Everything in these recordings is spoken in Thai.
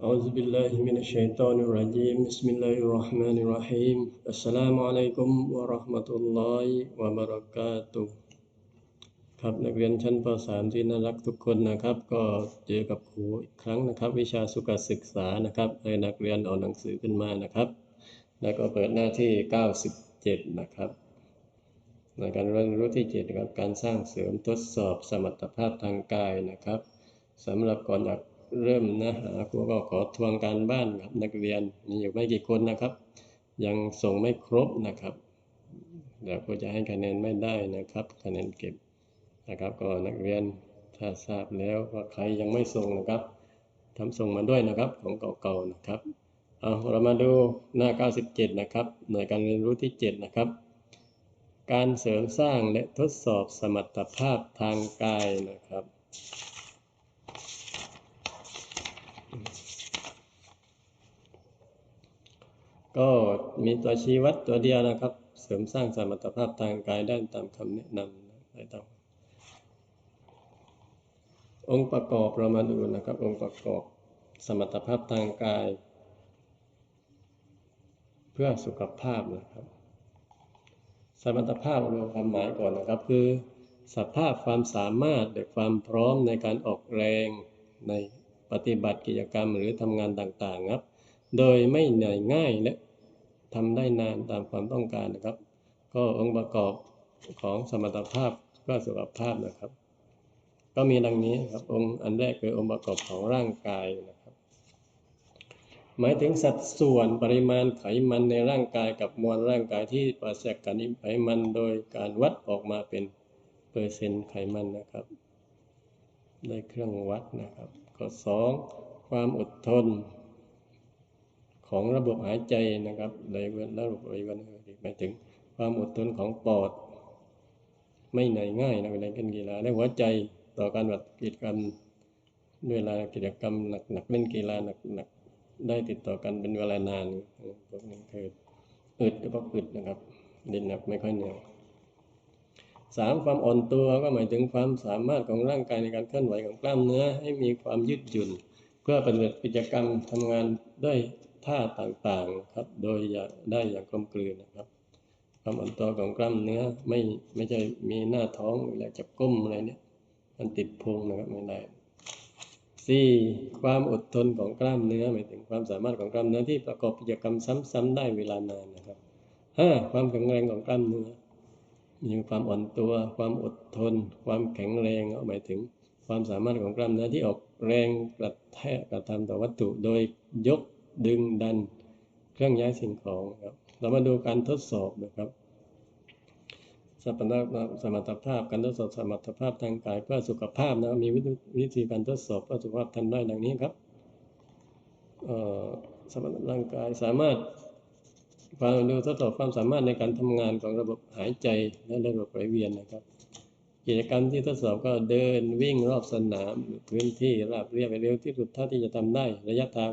أعوذ بالله من الشيطان الرجيم بسم الله الرحمن الرحيم السلام عليكم ورحمة الله وبركاته ครับนักเรียนชั้นป .3 ที่น่ารักทุกคนนะครับ ก็เจอกับครูอีกครั้งนะครับ วิชาสุขศึกษานะครับเลยนักเรียนเอาหนังสือขึ้นมานะครับ แล้วก็เปิดหน้าที่ 97 นะครับ ในการเรียนรู้ที่7นะครับการสร้างเสริมทดสอบสมรรถภาพทางกายนะครับสำหรับก่อนจะ เริ่มนื้อหาครูก็ขอทวงการบ้านครับนักเรียนมีอยู่ไม่กี่คนนะครับ ยังส่งไม่ครบนะครับเดี๋ยวครูจะให้คะแนนไม่ได้นะครับคะแนนเก็บนะครับ ก็นักเรียนถ้าทราบแล้วว่าใครยังไม่ส่งนะครับทำส่งมาด้วยนะครับของเก่าๆนะครับเอาเรามาดูหน้า 97 นะครับหน่วยการเรียนรู้ที่ 7 นะครับ การเสริมสร้างและทดสอบสมรรถภาพทางกายนะครับ ก็มีตัวชี้วัดตัวเดียวนะครับ เสริมสร้างสมรรถภาพทางกายได้ตามคำแนะนำได้ตามองค์ประกอบเรามาดูนะครับ องค์ประกอบสมรรถภาพทางกาย เพื่อสุขภาพนะครับ สมรรถภาพรวมความหมายก่อนนะครับ คือสภาพความสามารถหรือความพร้อมในการออกแรงในปฏิบัติกิจกรรมหรือทำงานต่างๆครับ โดยไม่เหนื่อยง่ายและทำได้นานตามความต้องการนะครับ ก็องค์ประกอบของสมรรถภาพเพื่อสุขภาพนะครับ ก็มีดังนี้ครับองค์อันแรกคือองค์ประกอบของร่างกายนะครับ หมายถึงสัดส่วนปริมาณไขมันในร่างกายกับมวลร่างกายที่ปราศจากการไขมันโดยการวัดออกมาเป็นเปอร์เซ็นต์ไขมันนะครับได้เครื่องวัดนะครับข้อสองความอดทน ของระบบหายใจนะครับในระบบอะไรวันหมายถึงความอดทนของปอด ไม่เหนื่อยง่ายนะเวลาเล่นกีฬาและหัวใจต่อการปฏิกิจกรรมเวลากิจกรรมหนักๆเล่นกีฬาหนักๆได้ติดต่อกันเป็นเวลานานพวกนี้คืออึดก็อึดนะครับเดินหนักไม่ค่อยเหนื่อยสามความอ่อนตัวก็หมายถึงความสามารถของร่างกายในการเคลื่อนไหวของกล้ามเนื้อ ให้มีความยืดหยุ่น เพื่อปฏิบัติกิจกรรมทำงานด้วย ท่าต่างๆครับโดยอย่าได้อย่างกลมกลืนนะครับความอ่อนตัวของกล้ามเนื้อไม่ไม่ใช่มีหน้าท้องเวลาจะก้มอะไรเนี่ยมันติดพุงนะครับไม่ได้สี่ความอดทนของกล้ามเนื้อหมายถึงความสามารถของกล้ามเนื้อที่ประกอบกิจกรรมซ้ำๆได้เวลานานนะครับห้าความแข็งแรงของกล้ามเนื้อมีความอ่อนตัว ความอดทน ความแข็งแรงหมายถึงความสามารถของกล้ามเนื้อที่ออกแรงกระแทกกระทำต่อวัตถุ โดยยก ดึงดันเครื่องย้ายสิ่งของครับ เรามาดูการทดสอบนะครับสมรรถสมรรถภาพการทดสอบสมรรถภาพทางกายเพื่อสุขภาพนะมีวิธีการทดสอบเพื่อสุขภาพทำได้ดังนี้ครับสมรรถร่างกายสามารถความดูทดสอบความสามารถในการทำงานของระบบหายใจและระบบไหลเวียนนะครับ กิจกรรมที่ทดสอบก็เดินวิ่งรอบสนามพื้นที่ราบเรียบเร็วที่สุดเท่าที่จะทำได้ระยะทาง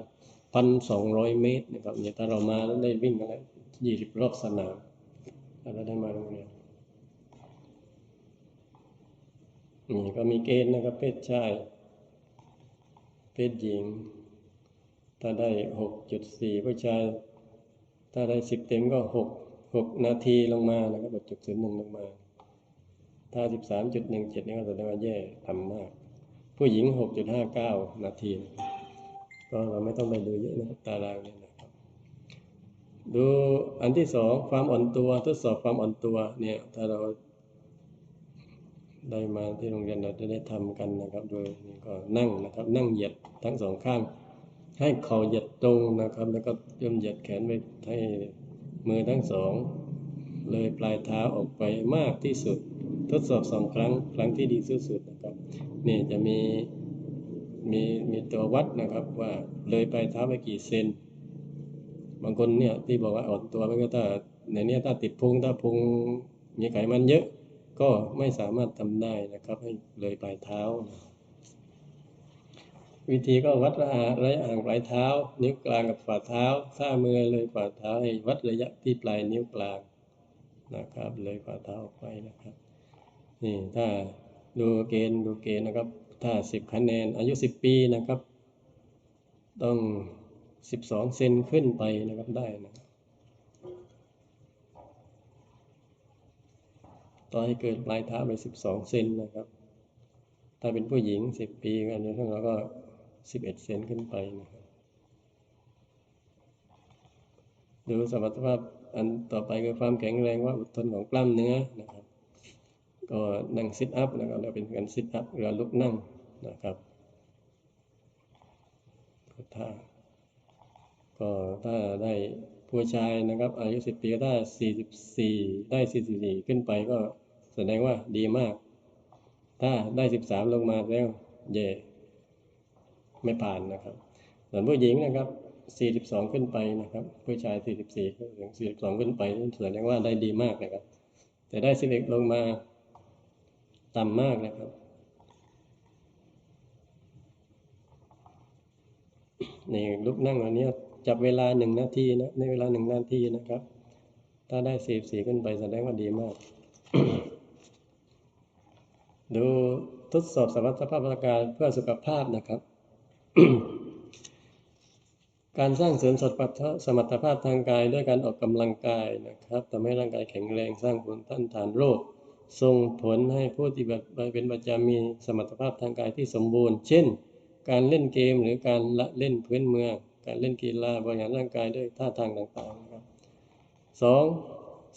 พันสองร้อยเมตรนะครับเนี่ยถ้าเรามาแล้วได้วิ่งกันแล้วยี่สิบรอบสนามถ้าเราได้มาโรงเรียนนี่ก็มีเกณฑ์นะครับเพศชาย เพศหญิง ถ้าได้หกจุดสี่ผู้ชาย ถ้าได้สิบเต็มก็หกหกนาทีลงมานะครับหกจุดศูนย์หนึ่งลงมา ถ้าสิบสามจุดหนึ่งเจ็ดนี่ก็แสดงว่าแย่ต่ำมาก ผู้หญิงหกจุดห้าเก้านาที ก็เราไม่ต้องไปดูเยอะนะครับตารางเนี่ยนะครับ ดูอันที่สองความอ่อนตัวทดสอบความอ่อนตัวเนี่ย ถ้าเราได้มาที่โรงเรียนเราจะได้ทำกันนะครับ โดยนี่ก็นั่งนะครับ นั่งเหยียดทั้งสองข้าง ให้เข่าเหยียดตรงนะครับ แล้วก็ย่นเหยียดแขนไปให้มือทั้งสอง เลยปลายเท้าออกไปมากที่สุด ทดสอบสองครั้ง ครั้งที่ดีที่สุดนะครับ นี่จะมี มีมีตัววัดนะครับว่าเลยปลายเท้าไปกี่เซน บางคนเนี่ยที่บอกว่าอ่อนตัวมันก็ถ้าในนี้ถ้าติดพุงถ้าพุงมีไขมันเยอะ ก็ไม่สามารถทำได้นะครับ ให้เลยปลายเท้า วิธีก็วัดระยะระยะห่างปลายเท้า นิ้วกลางกับฝ่าเท้าถ้ามือเลยฝ่าเท้าให้วัดระยะที่ปลายนิ้วกลางนะครับ เลยฝ่าเท้าออกไปนะครับนี่ถ้าดูเกณฑ์ดูเกณฑ์นะครับ ถ้าสิบคะแนนอายุสิบปีนะครับ ต้อง 12 เซนขึ้นไปนะครับได้นะครับต่อให้เกิดปลายเท้าไป 12 เซนนะครับ ถ้าเป็นผู้หญิง 10 ปีกันนี่ยเราก็ 11 เซนขึ้นไปนะครับดูสมรรถภาพอันต่อไปคือความแข็งแรงว่าอดทนของกล้ามเนื้อนะครับ ก็นั่งซิทอัพนะครับเราเป็นการซิทอัพหรือลุกนั่ง นะครับถ้าก็ถ้าได้ผู้ชายนะครับ อายุ 10 ปีก็ได้44 ได้ 44 ขึ้นไปก็แสดงว่าดีมาก ถ้าได้ 13 ลงมาแล้วเย่ไม่ผ่านนะครับ ส่วนผู้หญิงนะครับ 42 ขึ้นไปนะครับ ผู้ชาย 44ถึง42 ขึ้นไปแสดงว่าได้ดีมากนะครับ แต่ได้ 11 ลงมาต่ำมากนะครับ นี่ลุกนั่งอันนี้จับเวลาหนึ่งนาทีนะในเวลาหนึ่งนาทีนะครับ ถ้าได้สี่สี่ขึ้นไปแสดงว่าดีมาก ดูทดสอบสมรรถภาพร่างกายเพื่อสุขภาพนะครับ การสร้างเสริมสมรรถภาพทางกายด้วยการออกกำลังกายนะครับทำให้ร่างกายแข็งแรงสร้างภูมิต้านทานโรคส่งผลให้ผู้ที่เป็นประจำมีสมรรถภาพทางกายที่สมบูรณ์ เช่น การเล่นเกมหรือการละเล่นพื้นเมือง การเล่นกีฬาบริหารร่างกายด้วยท่าทางต่างๆนะครับสอง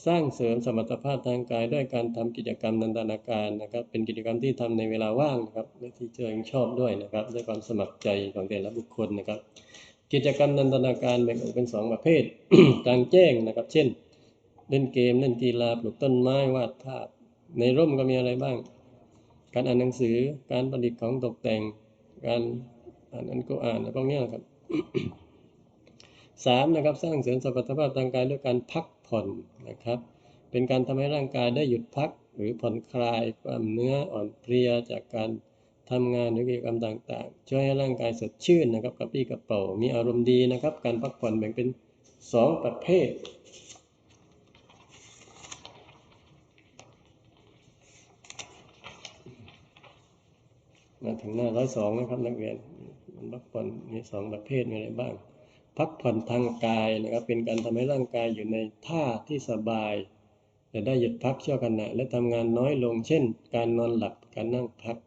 สร้างเสริมสมรรถภาพทางกายด้วยการทำกิจกรรมนันทนาการนะครับ เป็นกิจกรรมที่ทำในเวลาว่างนะครับและที่เจอชอบด้วยนะครับด้วยความสมัครใจของแต่ละบุคคลนะครับ กิจกรรมนันทนาการแบ่งออกเป็นสองประเภทกลางแจ้งนะครับ เช่น เล่นเกมเล่นกีฬาปลูกต้นไม้วาดภาพ ในร่มก็มีอะไรบ้าง การอ่านหนังสือการประดิษฐ์ของตกแต่ง การอ่านอันก็อ่านอะไรพวกนี้นะครับสามนะครับสร้างเสริมสมรรถภาพทางกายด้วยการพักผ่อนนะครับ เป็นการทำให้ร่างกายได้หยุดพักหรือผ่อนคลายความเนื้ออ่อนเพลียจากการทำงานหรือกิจกรรมต่างๆ ช่วยให้ร่างกายสดชื่นนะครับกระปรี้กระเป๋ามีอารมณ์ดีนะครับ การพักผ่อนแบ่งเป็นสองประเภท มาถึงหน้าร้อยสองนะครับนักเรียนพักผ่อนมีสองประเภทมีอะไรบ้าง พักผ่อนทางกายนะครับ เป็นการทำให้ร่างกายอยู่ในท่าที่สบาย แต่ได้หยุดพักชั่วขณะและทำงานน้อยลง เช่น การนอนหลับการนั่งพัก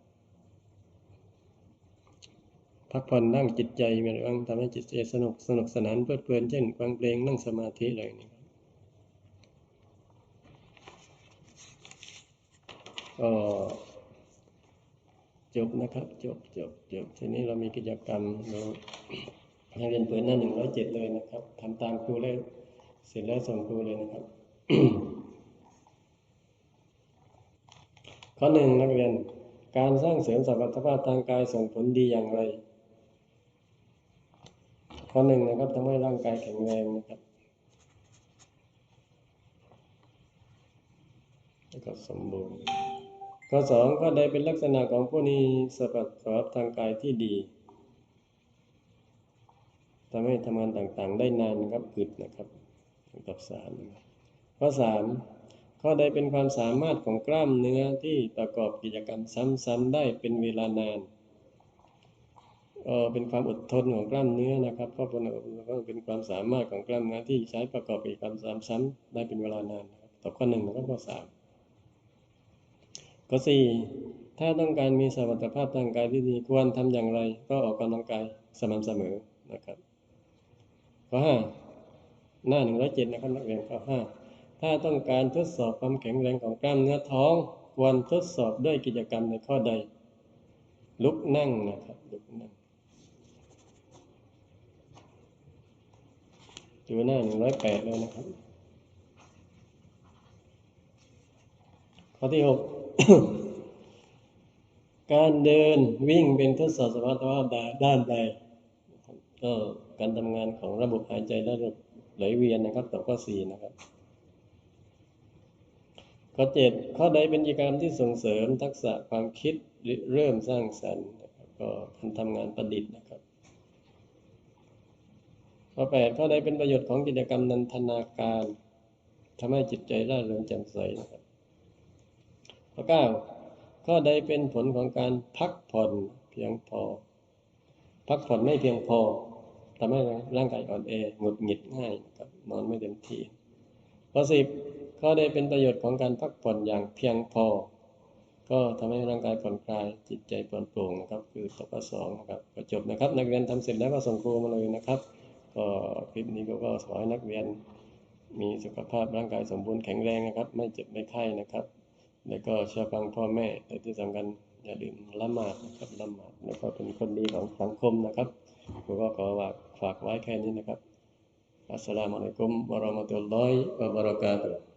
พักผ่อนนั่งจิตใจมีอะไรบ้างทำให้จิตใจสนุกสนุกสนานเพลิดเพลินเช่นฟังเพลงนั่งสมาธิอะไรนี่ครับก็ จบนะครับ จบจบจบทีนี้เรามีกิจกรรมเราให้เรียนเปิดหน้าหนึ่งร้อยเจ็ดเลยนะครับทำตามครูเลยเสร็จแล้วส่งครูเลยนะครับ ข้อหนึ่งนักเรียนการสร้างเสริมสมรรถภาพทางกายส่งผลดีอย่างไร ข้อหนึ่งนะครับทำให้ร่างกายแข็งแรงนะครับแล้วก็สมบูรณ์ ข้อสองก็ได้เป็นลักษณะของผู้นี้สภาพทางกายที่ดีทำให้ทำงานต่างๆ ได้นานครับอึดนะครับกับสามข้อสามข้อใดเป็นความสามารถของกล้ามเนื้อที่ประกอบกิจกรรมซ้ำๆได้เป็นเวลานานเออเป็นความอดทนของกล้ามเนื้อนะครับก็เป็นก็เป็นความสามารถของกล้ามเนื้อที่ใช้ประกอบกิจกรรมซ้ำๆได้เป็นเวลานานตอบข้อหนึ่งนะครับข้อสาม ข้อสี่ถ้าต้องการมีสมรรถภาพทางกายที่ดีควรทำอย่างไร ก็ออกกำลังกายสม่ำเสมอนะครับข้อห้าหน้าหนึ่งร้อยเจ็ดนะครับนักเรียนข้อห้าถ้าต้องการทดสอบความแข็งแรงของกล้ามเนื้อท้อง ควรทดสอบด้วยกิจกรรมในข้อใด ลุกนั่งนะครับลุกนั่งดูหน้าหนึ่งร้อยแปดเลยนะครับ ข้อที่หก การเดินวิ่งเป็นทดสอบสมรรถภาพด้านใดก็การทำงานของระบบหายใจและระบบไหลเวียนนะครับต่อข้อสี่นะครับ ข้อเจ็ดข้อใดเป็นกิจกรรมที่ส่งเสริมทักษะความคิดเริ่มสร้างสรรค์นะครับก็การทำงานประดิษฐ์นะครับ ข้อแปดข้อใดเป็นประโยชน์ของกิจกรรมนันทนาการทำให้จิตใจร่าเริงแจ่มใสนะครับ ข้อเก้าข้อใดเป็นผลของการพักผ่อนเพียงพอ พักผ่อนไม่เพียงพอทำให้ร่างกายอ่อนแอหงุดหงิดง่ายนะครับนอนไม่เต็มที่ข้อสิบข้อใดเป็นประโยชน์ของการพักผ่อนอย่างเพียงพอ ก็ทำให้ร่างกายผ่อนคลายจิตใจปลอดโปร่งนะครับ คือตปสองนะครับก็จบนะครับ นักเรียนทำเสร็จแล้วก็ส่งครูมาเลยนะครับ ก็คลิปนี้ก็ขอให้นักเรียนมีสุขภาพร่างกายสมบูรณ์แข็งแรงนะครับ ไม่เจ็บไม่ไข้นะครับ แล้วก็เชื่อฟังพ่อแม่แต่ที่สำคัญอย่าลืมละหมาดนะครับละหมาดแล้วก็เป็นคนดีของสังคมนะครับผมก็ขอฝากฝากไว้แค่นี้นะครับอัสสลามุอะลัยกุมวะเราะมะตุลลอฮิวะบะเราะกาตุฮ์